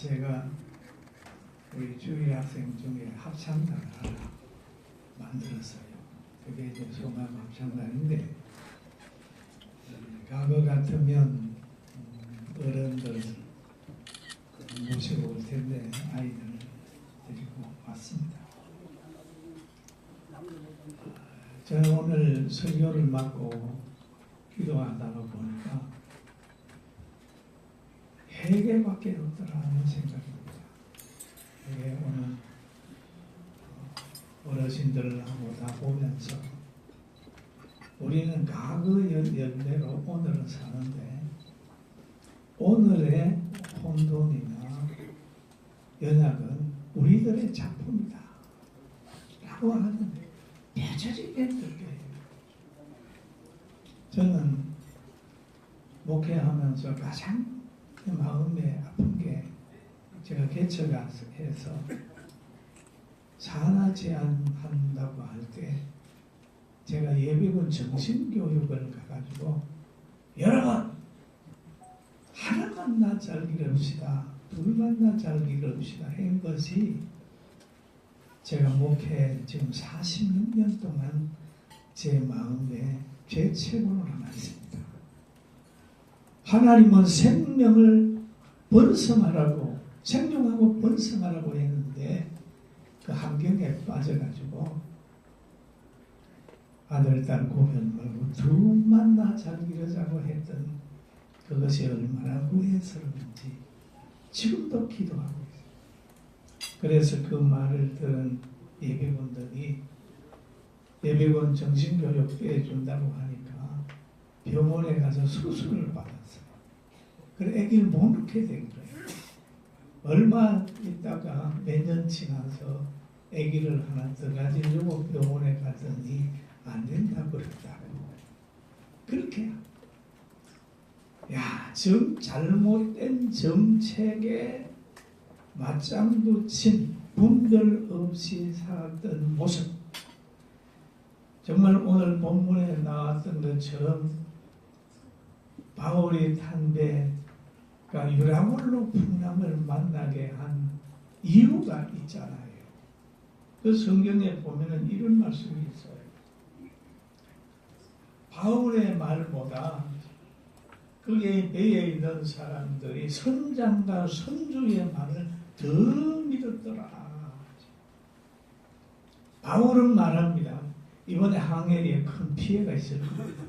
제가 우리 주일 학생 중에 합창단을 하나 만들었어요. 그게 이제 송암 합창단인데 과거 같으면 음, 어른들 모시고 올 텐데 아이들을 데리고 왔습니다. 저는 오늘 설교를 맡고 기도하다가 보니까 회개밖에 없더라 하는 생각입니다. 이게 오늘 어르신들하고 다 보면서 우리는 과거 열- 열매로 오늘을 사는데 오늘의 혼돈이나 연약은 우리들의 작품이다. 라고 하는 뼈저리게 들려요. 저는 목회하면서 가장 마음에 아픈 게 제가 개척해서 산하 제한한다고 할 때 제가 예비군 정신교육을 가가지고 여러분 하나 만 나 잘 기릅시다 둘 만 나 잘 기릅시다 한 것이 제가 목회 지금 46년 동안 제 마음에 제 책으로 남아있습니다. 하나님은 생명을 번성하라고 생명하고 번성하라고 했는데 그 환경에 빠져가지고 아들, 딸 고별 말고 두 만나 잘 기르자고 했던 그것이 얼마나 후회스러운지 지금도 기도하고 있어요. 그래서 그 말을 들은 예비군들이 예비군 정신교육 빼준다고 하니까 병원에 가서 수술을 받았어요. 그래 아기를 못 낳게 된 거예요. 얼마 있다가 몇 년 지나서 아기를 하나 더 가지려고 병원에 갔더니 안 된다고 그랬다고. 그렇게 야, 정, 잘못된 정책에 맞장구 친 분별 없이 살았던 모습. 정말 오늘 본문에 나왔던 것처럼 바울이 탄배 가 유라굴로 풍랑을 만나게 한 이유가 있잖아요. 그 성경에 보면은 이런 말씀이 있어요. 바울의 말보다 거기에 배에 있는 사람들이 선장과 선주의 말을 더 믿었더라. 바울은 말합니다. 이번에 항해에 큰 피해가 있을 겁니다.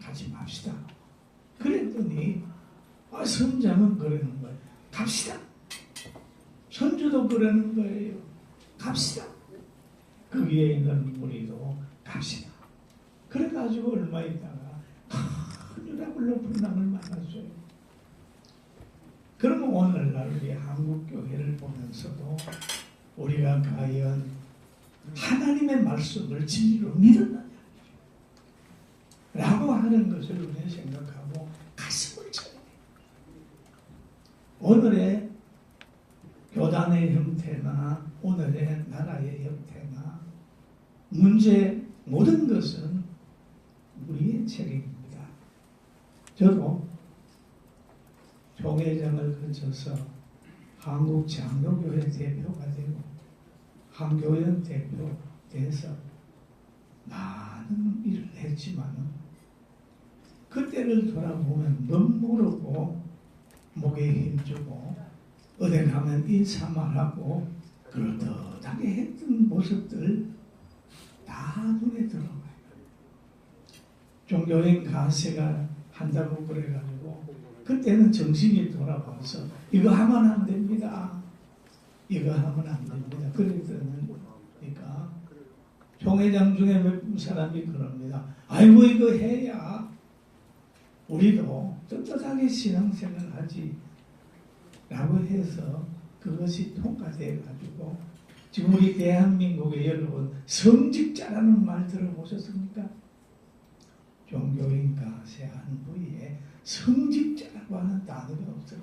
가지 맙시다. 그랬더니 아, 선장은 그러는 거예요. 갑시다. 선주도 그러는 거예요. 갑시다. 그 위에 있는 무리도 갑시다. 그래가지고 얼마 있다가 큰 유라굴로 분당을 만났어요. 그러면 오늘날 우리 한국 교회를 보면서도 우리가 과연 하나님의 말씀을 진리로 믿었느냐 라고 하는 것을 우리는 생각하고 가슴을 쳐야 돼요. 오늘의 교단의 형태나 오늘의 나라의 형태나 문제 모든 것은 우리의 책임입니다. 저도 총회장을 거쳐서 한국 장로교회 대표가 되고 한교연 대표 돼서 많은 일을 했지만은 그때를 돌아보면 너무 모르고 목에 힘주고 어디 가면 인사만 하고 그럴듯하게 했던 모습들 다 눈에 들어가요. 종교인 가세가 한다고 그래가지고 그때는 정신이 돌아와서 이거 하면 안 됩니다. 이거 하면 안 됩니다. 그러니까 총회장 중에 몇 사람이 그럽니다. 아이고 이거 해야 우리도 떳떳하게 신앙생활 하지 라고 해서 그것이 통과돼 가지고 지금 우리 대한민국의 여러분 성직자라는 말 들어보셨습니까? 종교인 가세한 부위에 성직자라고 하는 단어가 없어요.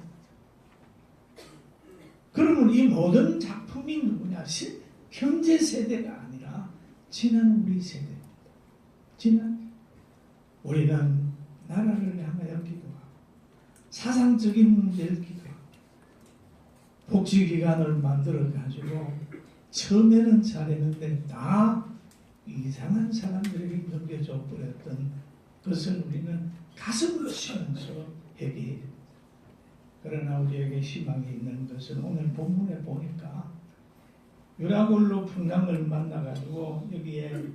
그러면 이 모든 작품이 누구냐? 시- 현재 세대가 아니라 지난 우리 세대입니다. 지난 우리는 나라를 향하여 기도하고 사상적인 문제를 기도하고 복지기관을 만들어 가지고 처음에는 잘했는데 다 이상한 사람들에게 넘겨져 버렸던 것을 우리는 가슴을 치면서 회개해야. 그러나 우리에게 희망이 있는 것은 오늘 본문에 보니까 유라굴로 풍랑을 만나가지고 여기에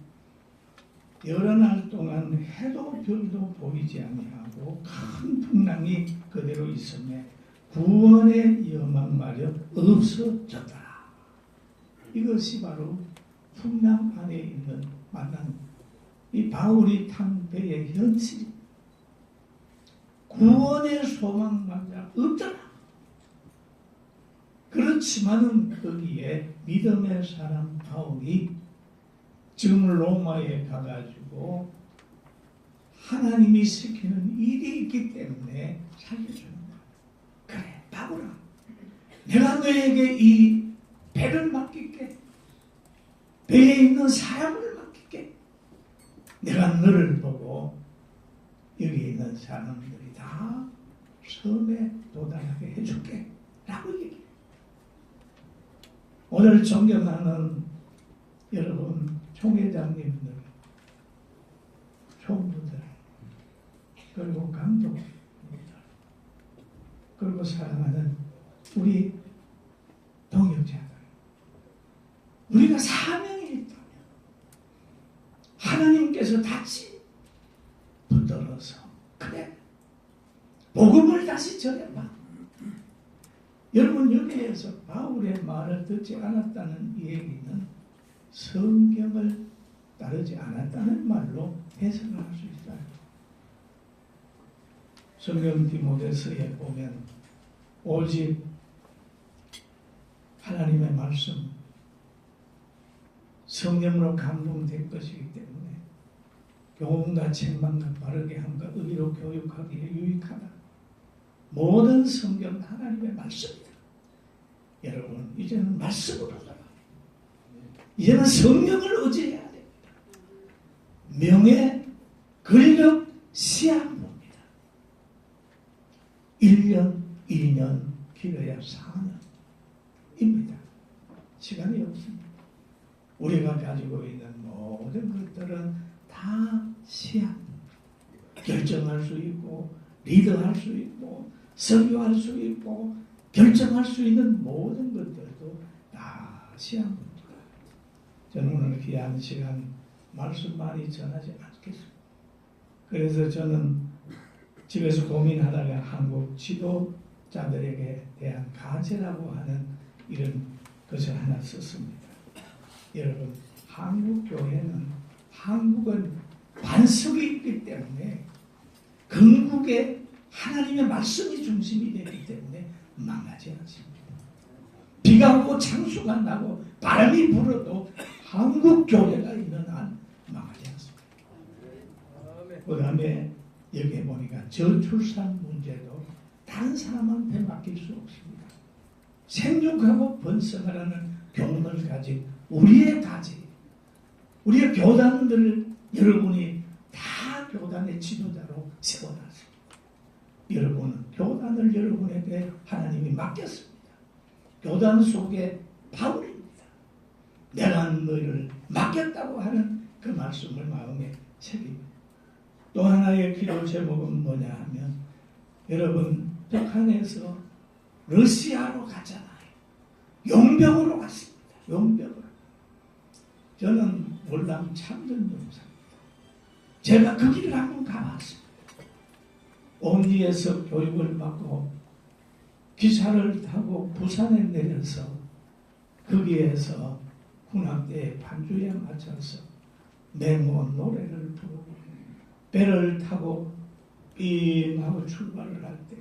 여러 날 동안 해도 별도 보이지 아니하고 큰 풍랑이 그대로 있음에 구원의 여망 마련 없어졌더라. 이것이 바로 풍랑 안에 있는 만남. 이 바울이 탄 배의 현실. 구원의 소망마저 없더라. 그렇지만은 거기에 믿음의 사람 바울이 지금 로마에 가가지고 하나님이 시키는 일이 있기 때문에 살려주는 거야. 그래, 바울아. 내가 너에게 이 배를 맡길게. 배에 있는 사람을 맡길게. 내가 너를 보고 여기 있는 사람들이 다 섬에 도달하게 해줄게. 라고 얘기해. 오늘 존경하는 여러분, 총회장님들, 총무들, 그리고 감독님들, 그리고 사랑하는 우리 동역자들. 우리가 사명이 있다면 하나님께서 다시 붙들어서 그래 복음을 다시 전해봐. 여러분 여기에서 바울의 말을 듣지 않았다는 이 얘기는 성경을 따르지 않았다는 말로 해석을 할 수 있다. 성경 디모데서에 보면 오직 하나님의 말씀 성령으로 감동된 것이기 때문에 교훈과 책망과 바르게 함과 의로 교육하기에 유익하다. 모든 성경 하나님의 말씀이다. 여러분 이제는 말씀으로. 이제는 성령을 의지해야 됩니다. 명예, 근력, 시한부입니다. 1년, 2년, 길어야 4년입니다. 시간이 없습니다. 우리가 가지고 있는 모든 것들은 다 시한. 결정할 수 있고, 리더할 수 있고, 설교할 수 있고, 결정할 수 있는 모든 것들도 다 시한입니다. 저는 오늘 귀한 시간 말씀 많이 전하지 않겠습니다. 그래서 저는 집에서 고민하다가 한국 지도자들에게 대한 가제라고 하는 이런 것을 하나 썼습니다. 여러분, 한국 교회는 한국은 반석이 있기 때문에 건국에 하나님의 말씀이 중심이 되기 때문에 망하지 않습니다. 비가 오고 창수가 나고 바람이 불어도 한국 교회가 있는 한 망하지 않습니다. 그 다음에 여기에 보니까 저출산 문제도 다른 사람한테 맡길 수 없습니다. 생육하고 번성하라는 교훈을 가진 우리의 가지, 우리의 교단들 여러분이 다 교단의 지도자로 세워놨습니다. 여러분은 교단을 여러분에게 하나님이 맡겼습니다. 교단 속에 바울입니다. 내가 너희를 맡겼다고 하는 그 말씀을 마음에 새깁니다. 또 하나의 기도 제목은 뭐냐 하면 여러분 북한에서 러시아로 갔잖아요. 용병으로 갔습니다. 용병으로. 저는 월남 참전 용사입니다. 제가 그 길을 한번 가봤습니다. 온리에서 교육을 받고 기차를 타고 부산에 내려서 거기에서 군함대의 반주에 맞춰서 맹호 노래를 부르고 배를 타고 삥하고 출발을 할 때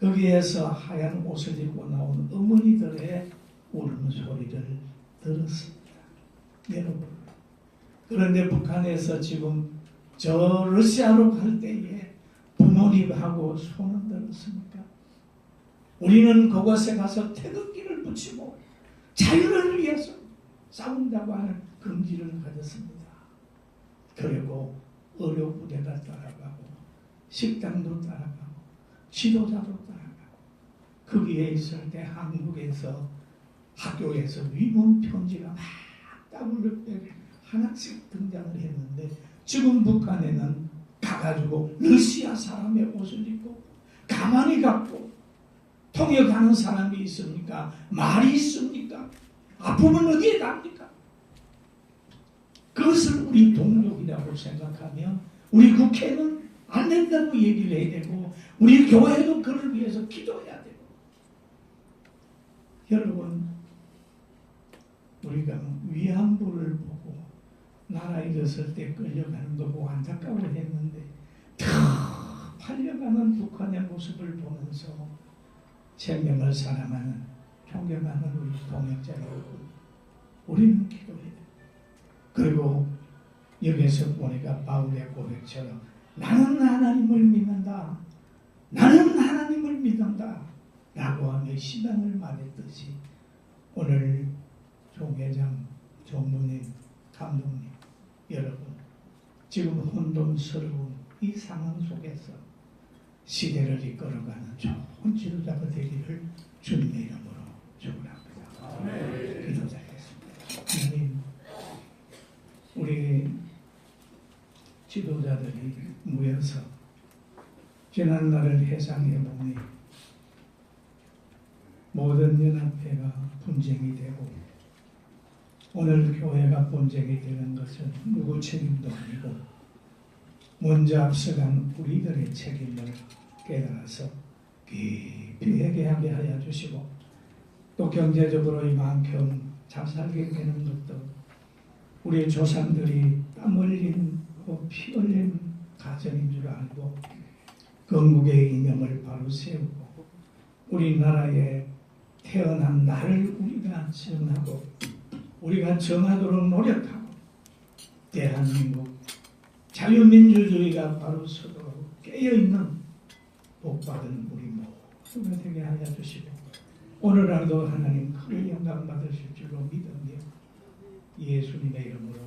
거기에서 하얀 옷을 입고 나온 어머니들의 울음소리를 들었습니다. 여러분. 그런데 북한에서 지금 저 러시아로 갈 때에 부모님하고 손을 들었습니까? 우리는 그곳에 가서 태극기를 붙이고 자유를 위해서 싸운다고 하는 금지를 가졌습니다. 그리고 의료 부대가 따라가고 식당도 따라가고 지도자도 따라가고 거기에 있을 때 한국에서 학교에서 위문 편지가 막 따블로 하나씩 등장을 했는데 지금 북한에는 가가지고 러시아 사람의 옷을 입고 가만히 갖고 통역하는 사람이 있습니까? 말이 있습니까? 아프면 어디에 갑니까? 그것을 우리 동족이라고 생각하면 우리 국회는 안 된다고 얘기를 해야 되고 우리 교회도 그를 위해서 기도해야 되고. 여러분 우리가 위안부를 보고 나라 잃었을 때 끌려가는 거 보고 안타까워 했는데 다 팔려가는 북한의 모습을 보면서 생명을 사랑하는 존경하는 우리 동역자 여러분 우리는 그리고 여기서 보니까 바울의 고백처럼 나는 하나님을 믿는다. 나는 하나님을 믿는다. 라고 하며 신앙을 말했듯이 오늘 총회장, 총무님, 감독님 여러분 지금 혼돈스러운 이 상황 속에서 시대를 이끌어가는 좋은 지도자가 되기를 주님의 이름으로 축원합니다. 기도드리겠습니다. 하나님 우리 지도자들이 모여서 지난날을 회상해 보니 모든 연합회가 분쟁이 되고 오늘 교회가 분쟁이 되는 것은 누구 책임도 아니고 먼저 앞서간 우리들의 책임을 깨달아서 깊이 회개하게 하여 주시고 또 경제적으로 이만큼 잘 살게 되는 것도 우리 조상들이 땀 흘린 피 흘린 가정인 줄 알고 건국의 이념을 바로 세우고 우리나라에 태어난 나를 우리가 정하고 우리가 정하도록 노력하고 대한민국 자유민주주의가 바로 서도록 깨어있는 복받은 우리 모두가 되게 하여 주시고 오늘 하루도 하나님 크게 영광 받으실 줄로 믿으며 예수님의 이름으로